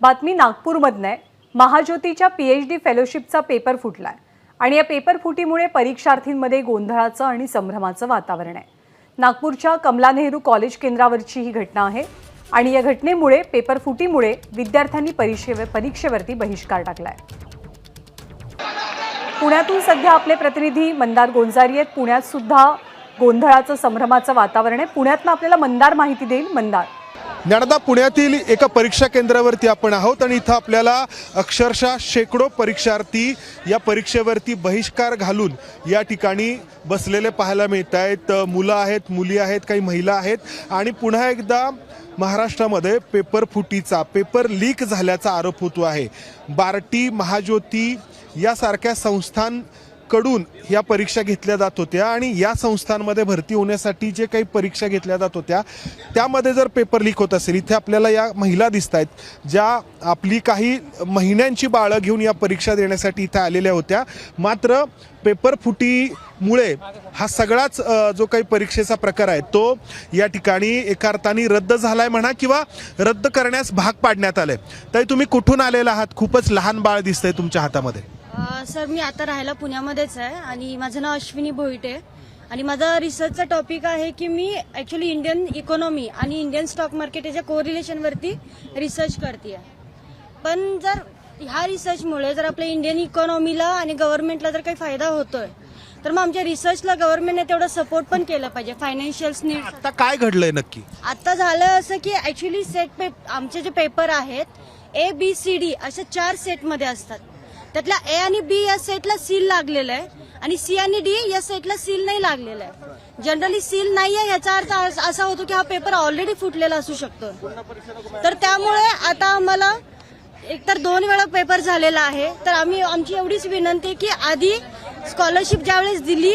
बातमी नागपूरमधनं आहे. महाज्योतीच्या पी एच डी फेलोशिपचा पेपर फुटलाय. आणि या पेपर फुटीमुळे परीक्षार्थींमध्ये गोंधळाचं आणि संभ्रमाचं वातावरण आहे. नागपूरच्या कमला नेहरू कॉलेज केंद्रावरची ही घटना आहे. आणि या घटनेमुळे पेपर फुटीमुळे विद्यार्थ्यांनी परीक्षे परीक्षेवरती बहिष्कार टाकलाय. पुण्यातून सध्या आपले प्रतिनिधी मंदार गोंजारी आहेत. पुण्यात सुद्धा गोंधळाचं संभ्रमाचं वातावरण आहे. पुण्यातनं आपल्याला मंदार माहिती देईल. मंदार. ज्ञानदा पुण्यातील एका परीक्षा केंद्रावरती आपण आहोत आणि इथं आपल्याला अक्षरशः शेकडो परीक्षार्थी या परीक्षेवरती बहिष्कार घालून या ठिकाणी बसलेले पाहायला मिळत आहेत. मुलं आहेत मुली आहेत काही महिला आहेत. आणि पुन्हा एकदा महाराष्ट्रामध्ये पेपर फुटीचा पेपर लीक झाल्याचा आरोप होतो आहे. बार्टी महाज्योती यासारख्या कडून या परीक्षा घेतल्या जात होत्या आणि या संस्थांमध्ये भरती होण्यासाठी जे काही परीक्षा घेतल्या जात होत्या त्यामध्ये जर पेपर लीक होत असेल इथे आपल्याला या महिला दिसत आहेत ज्या आपली काही महिन्यांची बाळं घेऊन या परीक्षा देण्यासाठी इथे आलेल्या होत्या. मात्र पेपर फुटीमुळे हा सगळाच जो काही परीक्षेचा प्रकार आहे तो या ठिकाणी एका अर्थाने रद्द झालाय म्हणा किंवा रद्द करण्यास भाग पाडण्यात आलंय. तरी तुम्ही कुठून आलेला आहात? खूपच लहान बाळ दिसतंय तुमच्या हातामध्ये. सर मी आता राहायला पुण्यामध्येच आहे आणि माझं नाव अश्विनी भोईटे. आणि माझा रिसर्चचा टॉपिक आहे की मी ॲक्च्युली इंडियन इकॉनॉमी आणि इंडियन स्टॉक मार्केट याच्या कोरिलेशनवरती रिसर्च करते पण जर ह्या रिसर्चमुळे जर आपल्या इंडियन इकॉनॉमीला आणि गव्हर्नमेंटला जर काही फायदा होतोय तर मग आमच्या रिसर्चला गव्हर्नमेंटने तेवढा सपोर्ट पण केला पाहिजे फायनान्शियल नीड आता काय घडलंय नक्की? आता झालं असं की ऍक्च्युली सेट पेप आमचे जे पेपर आहेत ए बी सी डी अशा चार सेटमध्ये असतात. त्यातल्या ए आणि बी या सेटला सील लागलेलं आहे. आणि सी आणि डी या सेटला सील नाही लागलेलं आहे. जनरली सील नाही आहे याचा अर्थ असा होतो की हा पेपर ऑलरेडी फुटलेला असू शकतो. तर त्यामुळे आता आम्हाला एकतर दोन वेळा पेपर झालेला आहे. तर आम्ही आमची एवढीच विनंती आहे की आधी स्कॉलरशिप ज्यावेळेस दिली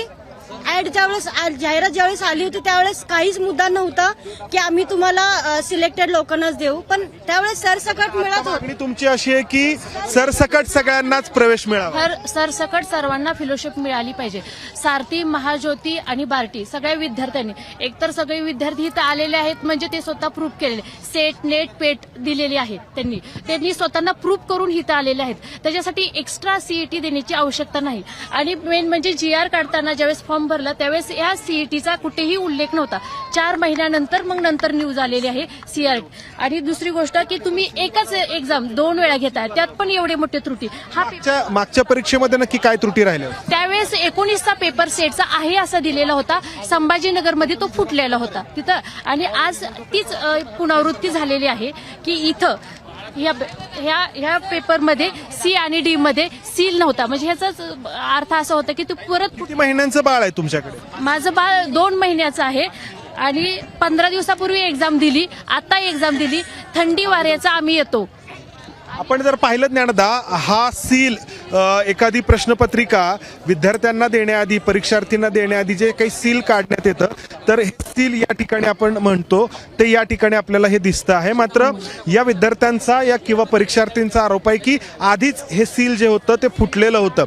ज्यावेळेस आ- जाहिरात ज्यावेळेस आली होती त्यावेळेस काहीच मुद्दा नव्हता की आम्ही तुम्हाला सिलेक्टेड लोकांनाच देऊ. पण त्यावेळेस सरसकट मिळत होत. तुमची अशी आहे की सरसकट सगळ्यांनाच प्रवेश मिळावा. हर सरसकट सर्वांना फेलोशिप मिळाली पाहिजे. सारथी महाज्योती आणि बार्टी सगळ्या विद्यार्थ्यांनी. एकतर सगळे विद्यार्थी इथं आलेले आहेत म्हणजे ते स्वतः प्रूफ केलेले. सेट नेट पेट दिलेली आहेत त्यांनी. त्यांनी स्वतःना प्रूफ करून इथं आलेले आहेत. त्याच्यासाठी एक्स्ट्रा सीईटी देण्याची आवश्यकता नाही. आणि मेन म्हणजे जी आर काढताना ज्यावेळेस फॉर्म भरला त्यावेळेस या सीईटीचा कुठेही उल्लेख नव्हता. चार महिन्यानंतर मग नंतर न्यूज आलेली आहे सीआर. आणि दुसरी गोष्ट की तुम्ही एकच एक्झाम दोन वेळा घेताय. त्यात पण एवढे मोठे त्रुटी. हा मागच्या परीक्षेमध्ये नक्की काय त्रुटी राहिल्या? त्यावेळेस एकोणीसचा पेपर सेटचा आहे असा दिलेला होता. संभाजीनगरमध्ये तो फुटलेला होता. तिथं आणि आज तीच पुनरावृत्ती झालेली आहे की इथं ह्या ह्या ह्या पेपरमध्ये सी आणि डी मध्ये सील नव्हता. म्हणजे ह्याचाच अर्थ असा होता की तू परत किती महिन्यांचं बाळ आहे तुमच्याकडे? माझं बाळ दोन महिन्याचं आहे आणि पंधरा दिवसापूर्वी एक्झाम दिली आता एक्झाम दिली थंडी वाऱ्याचा आम्ही येतो. आपण जर पाहिलं ज्ञानदा हा सील एखादी प्रश्नपत्रिका विद्यार्थ्यांना देण्याआधी परीक्षार्थींना देण्याआधी जे काही सील काढण्यात येतं तर हे सील या ठिकाणी आपण म्हणतो ते या ठिकाणी आपल्याला हे दिसतं आहे. मात्र या विद्यार्थ्यांचा या किंवा परीक्षार्थींचा आरोप आहे की आधीच हे सील जे होतं ते फुटलेलं होतं.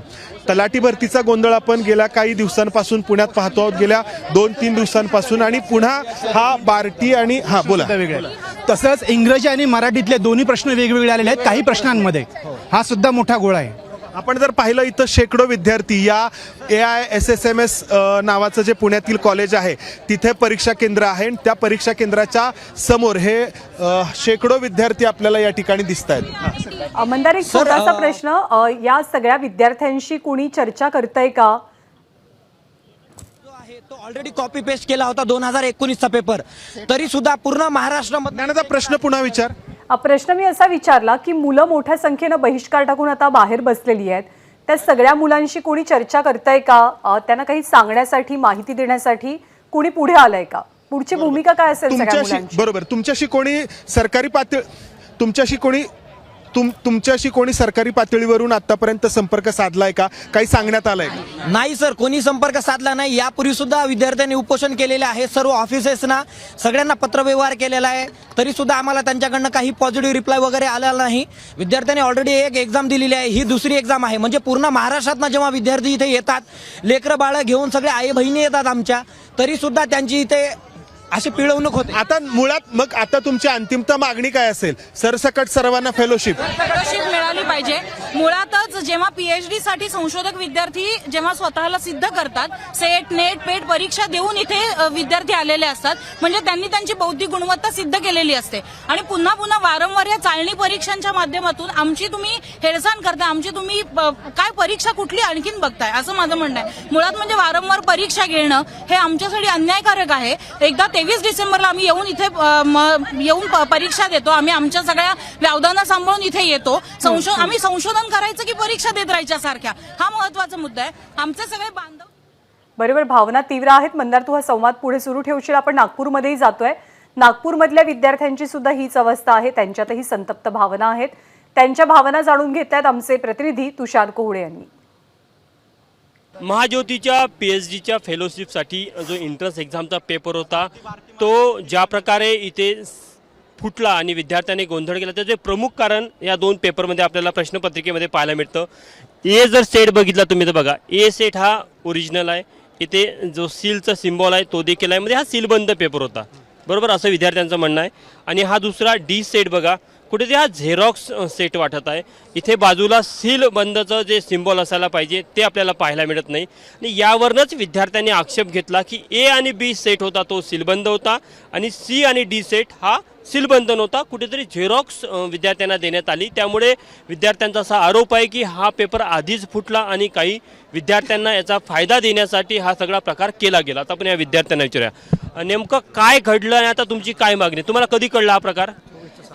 तलाठी भरतीचा गोंधळ आपण गेल्या काही दिवसांपासून पुण्यात पाहतो आहोत. गेल्या दोन तीन दिवसांपासून आणि पुन्हा हा बार्टी आणि हा बोला. वेगळे तसंच इंग्रजी आणि मराठीतले दोन्ही प्रश्न वेगवेगळे आलेले आहेत काही प्रश्नांमध्ये. हा सुद्धा मोठा गोळा आहे. आपण जर पाहिलं इथं शेकडो विद्यार्थी या A I S S M S नावाचं जे पुण्यातील कॉलेज आहे तिथे परीक्षा केंद्र आहे आणि त्या परीक्षा केंद्राच्या समोर हे शेकडो विद्यार्थी आपल्याला या ठिकाणी दिसत आहेत मंदार एक छोटासा प्रश्न. या सगळ्या विद्यार्थ्यांशी कोणी चर्चा करतंय का? जो आहे तो ऑलरेडी कॉपी पेस्ट केला होता दोन हजार एकोणीसचा पेपर तरी सुद्धा पूर्ण महाराष्ट्रामध्ये प्रश्न पुन्हा विचार. प्रश्न मी असा विचारला की मुलं मोठ्या संख्येनं बहिष्कार टाकून आता बाहेर बसलेली आहेत. त्या सगळ्या मुलांशी कोणी चर्चा करताय का? त्यांना काही सांगण्यासाठी माहिती देण्यासाठी कोणी पुढे आलंय का? पुढची भूमिका काय असेल बरोबर. तुमच्याशी कोणी सरकारी पातळी तुमच्याशी कोणी तुम तुमच्याशी कोणी सरकारी पातळीवरून आतापर्यंत संपर्क साधलाय का? काही सांगण्यात आलंय का? नाही सर. कोणी संपर्क साधला नाही. यापूर्वी सुद्धा विद्यार्थ्यांनी उपोषण केलेले आहे. सर्व ऑफिसेसना सगळ्यांना पत्रव्यवहार केलेला आहे. तरी सुद्धा आम्हाला त्यांच्याकडनं काही पॉझिटिव्ह रिप्लाय वगैरे आलेला नाही. विद्यार्थ्यांनी ऑलरेडी एक एक्झाम दिलेली आहे. ही दुसरी एक्झाम आहे. म्हणजे पूर्ण महाराष्ट्रातनं जेव्हा विद्यार्थी इथे येतात लेकरं बाळं घेऊन सगळे आई बहिणी येतात आमच्या तरी सुद्धा त्यांची इथे अशी पिळवणूक होते. आता मुळात मग आता तुमची अंतिमता मागणी काय असेल? सरसकट सर्वांना फेलोशिप फेलोशिप मिळाली पाहिजे. मुळातच जेव्हा पीएचडी साठी संशोधक विद्यार्थी जेव्हा स्वतःला सिद्ध करतात सेट नेट पेट परीक्षा देऊन इथे विद्यार्थी आलेले असतात म्हणजे त्यांनी त्यांची बौद्धिक गुणवत्ता सिद्ध केलेली असते. आणि पुन्हा पुन्हा वारंवार या चाळणी परीक्षांच्या माध्यमातून आमची तुम्ही हेळसाण करताय आमची तुम्ही काय परीक्षा कुठली आणखीन बघताय? असं माझं म्हणणं आहे. मुळात म्हणजे वारंवार परीक्षा घेणं हे आमच्यासाठी अन्यायकारक आहे. एकदा तेवीस डिसेंबरला आम्ही येऊन इथे येऊन परीक्षा देतो. आम्ही आमच्या सगळ्या व्यावधाना सांभाळून इथे येतो. संशोधन आम्ही संशोधन करायचं की परीक्षा देत राहायच्या सारख्या? हा महत्त्वाचा मुद्दा आहे. आमचे सगळे बांधव बरोबर भावना तीव्र आहेत. मंदार तू हा संवाद पुढे सुरू ठेवशील. आपण नागपूरमध्येही जातोय. नागपूरमधल्या विद्यार्थ्यांची सुद्धा हीच अवस्था आहे. त्यांच्यातही संतप्त भावना आहेत. त्यांच्या भावना जाणून घेत आहेत आमचे प्रतिनिधी तुषार कोहळे यांनी. महाज्योतीच्या पी एच डीच्या फेलोशिपसाठी जो एंट्रन्स एक्झामचा पेपर होता तो ज्या प्रकारे इथे फुटला आणि विद्यार्थ्यांनी गोंधळ केला त्याचे प्रमुख कारण या दोन पेपरमध्ये आपल्याला प्रश्नपत्रिकेमध्ये पाहायला मिळतं. ए जर सेट बघितला तुम्ही तर बघा ए सेट हा ओरिजिनल आहे. इथे जो सीलचा सिम्बॉल आहे तो देखील आहे. म्हणजे हा सीलबंद पेपर होता. बरोबर? असं विद्यार्थ्यांचं म्हणणं आहे. आणि हा दुसरा डी सेट बघा कुठेतरी हा झेरॉक्स सेट वाटत आहे. इथे बाजूला सील बंदचं जे सिम्बॉल असायला पाहिजे ते आपल्याला पाहायला मिळत नाही. आणि यावरनंच विद्यार्थ्यांनी आक्षेप घेतला की ए आणि बी सेट होता तो सीलबंद होता. आणि सी आणि डी सेट हा सीलबंद नव्हता. कुठेतरी झेरॉक्स विद्यार्थ्यांना देण्यात आली. त्यामुळे विद्यार्थ्यांचा असा आरोप आहे की हा पेपर आधीच फुटला आणि काही विद्यार्थ्यांना याचा फायदा देण्यासाठी हा सगळा प्रकार केला गेला. आता आपण या विद्यार्थ्यांना विचारूया. नेमकं काय घडलं आणि आता तुमची काय मागणी? तुम्हाला कधी कळला हा प्रकार?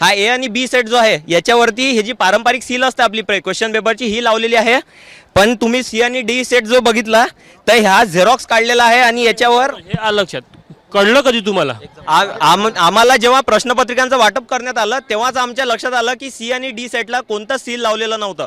हा ए आणि बी सेट जो आहे याच्यावरती ही जी पारंपरिक सील असते आपली क्वेश्चन पेपरची ही लावलेली आहे. पण तुम्ही सी आणि डी सेट जो बघितला तर ह्या झेरॉक्स काढलेला आहे आणि याच्यावर हे आलं लक्षात. कळलं कधी तुम्हाला? आम- आम्हाला जेव्हा प्रश्नपत्रिकांचं वाटप करण्यात आलं तेव्हाच आमच्या लक्षात आलं की सी आणि डी सेटला कोणतं सील लावलेलं नव्हतं.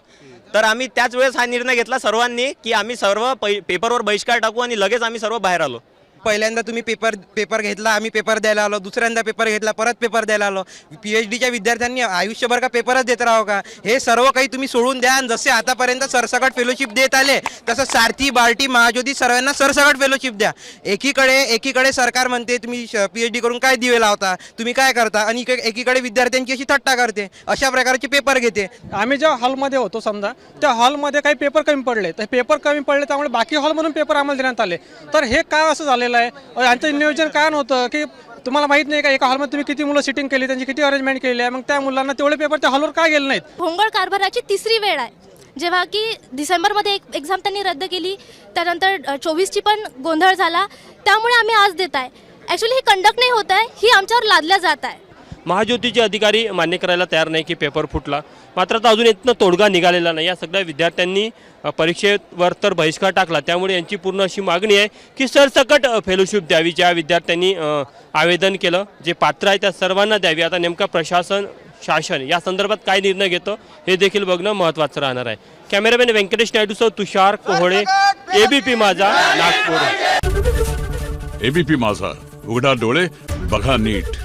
तर आम्ही त्याच वेळेस हा निर्णय घेतला सर्वांनी की आम्ही सर्व पेपरवर बहिष्कार टाकू आणि लगेच आम्ही सर्व बाहेर आलो. पहिल्यांदा तुम्ही पेपर पेपर घेतला आम्ही पेपर द्यायला आलो. दुसऱ्यांदा पेपर घेतला परत पेपर द्यायला आलो. पी एच डीच्या विद्यार्थ्यांनी आयुष्यभर का पेपरच देत राहो का? हे सर्व काही तुम्ही सोडून द्या. आणि जसे आतापर्यंत सरसकट फेलोशिप देत आले तसं सारथी बार्टी महाज्योती सर्वांना सरसकट फेलोशिप द्या. एकीकडे एकीकडे सरकार म्हणते तुम्ही पी एच डी करून काय दिवे लावता? तुम्ही काय करता? आणि एकीकडे विद्यार्थ्यांची अशी थट्टा करते. अशा प्रकारचे पेपर घेते. आम्ही जेव्हा हॉलमध्ये होतो समजा त्या हॉलमध्ये काही पेपर कमी पडले. तर पेपर कमी पडले त्यामुळे बाकी हॉलमधून पेपर आम्हाला देण्यात आले. तर हे काय असं झालेलं आहे यांचं नियोजन काय नव्हतं की तुम्हाला माहीत नाही का एका हॉलमध्ये तुम्ही किती मुलं सिटिंग केली त्यांची किती अरेंजमेंट केली आहे मग त्या मुलांना तेवढे पेपर त्या हॉलवर काय गेले नाहीत? भोंगळ कारभाराची तिसरी वेळ आहे. जेव्हा की डिसेंबरमध्ये एक एक्झाम त्यांनी रद्द केली त्यानंतर चोवीसची पण गोंधळ झाला. त्यामुळे आम्ही आज देत आहे. ॲक्च्युली ही कंडक्ट नाही होत आहे ही आमच्यावर लादल्या जात आहे. महाज्योतीचे अधिकारी मान्य करायला तयार नाही की पेपर फुटला. मात्र आता अजून इथनं तोडगा निघालेला नाही. या सगळ्या विद्यार्थ्यांनी परीक्षेवर तर बहिष्कार टाकला. त्यामुळे यांची पूर्ण अशी मागणी आहे की सरसकट फेलोशिप द्यावी. ज्या विद्यार्थ्यांनी आवेदन केलं जे पात्र आहे त्या सर्वांना द्यावी. आता नेमका प्रशासन शासन या संदर्भात काय निर्णय घेतं हे देखील बघणं महत्त्वाचं राहणार आहे. Cameraman Venkatesh नायडूसह Tushar Kohale A B P Majha Nagpur. A B P माझा. उघडा डोळे बघा नीट.